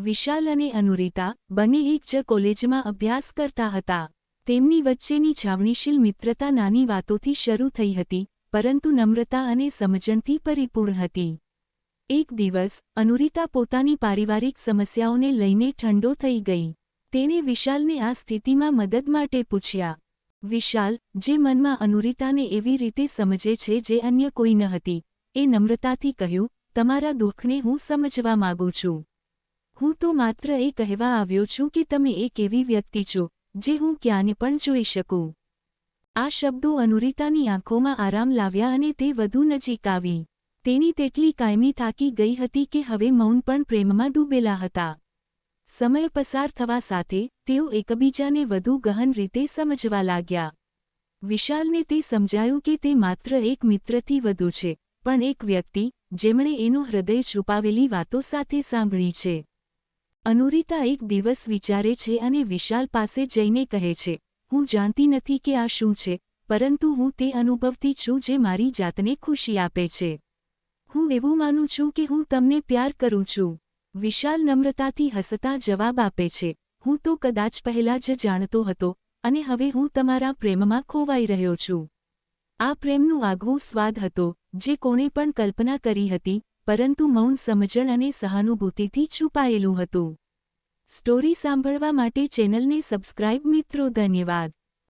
વિશાલ અને અનુરિતા બંને એક જ કોલેજમાં અભ્યાસ કરતા હતા. તેમની વચ્ચેની છાવણીશીલ મિત્રતા નાની વાતોથી શરૂ થઈ હતી, પરંતુ નમ્રતા અને સમજણથી પરિપૂર્ણ હતી. એક દિવસ, અનુરિતા પોતાની પારિવારિક સમસ્યાઓને લઈને ઠંડો થઈ ગઈ. તેણે વિશાલને આ સ્થિતિમાં મદદ માટે પૂછ્યા, વિશાલ, જે મનમાં અનુરિતાને એવી રીતે સમજે છે જે અન્ય કોઈ ન હતી, એ નમ્રતાથી કહ્યું, તમારા દુઃખને હું સમજવા માગું છું. હું તો માત્ર એ કહેવા આવ્યો છું કે તમે એક એવી વ્યક્તિ છો, જે હું ક્યાંને પણ જોઈ શકું. આ શબ્દો અનુરિતાની આંખોમાં આરામ લાવ્યા અને તે વધુ નજીક આવી. તેની તેટલી કાયમી થાકી ગઈ હતી કે હવે મૌન પણ પ્રેમમાં ડૂબેલા હતા. સમય પસાર થવા સાથે તેઓ એકબીજાને વધુ ગહન રીતે સમજવા લાગ્યા. વિશાલને તે સમજાયું કે તે માત્ર એક મિત્રથી વધુ છે, પણ એક વ્યક્તિ, જેમણે એનું હૃદય છુપાવેલી વાતો સાથે સાંભળી છે. અનુરિતા એક દિવસ વિચારે છે અને વિશાલ પાસે જઈને કહે છે, હું જાણતી નથી કે આ શું છે, પરંતુ હું તે અનુભવતી છું જે મારી જાતને ખુશી આપે છે. હું એવું માનું છું કે હું તમને પ્યાર કરું છું. વિશાલ નમ્રતાથી હસતા જવાબ આપે છે, હું તો કદાચ પહેલા જ જાણતો હતો અને હવે હું તમારા પ્રેમમાં ખોવાઈ રહ્યો છું. આ પ્રેમનું આગવું સ્વાદ હતો, જે કોણે પણ કલ્પના કરી હતી પરંતુ મૌન સમજણ અને સહાનુભૂતિથી છુપાયેલું હતું. સ્ટોરી સાંભળવા માટે ચેનલને સબસ્ક્રાઇબ મિત્રો ધન્યવાદ.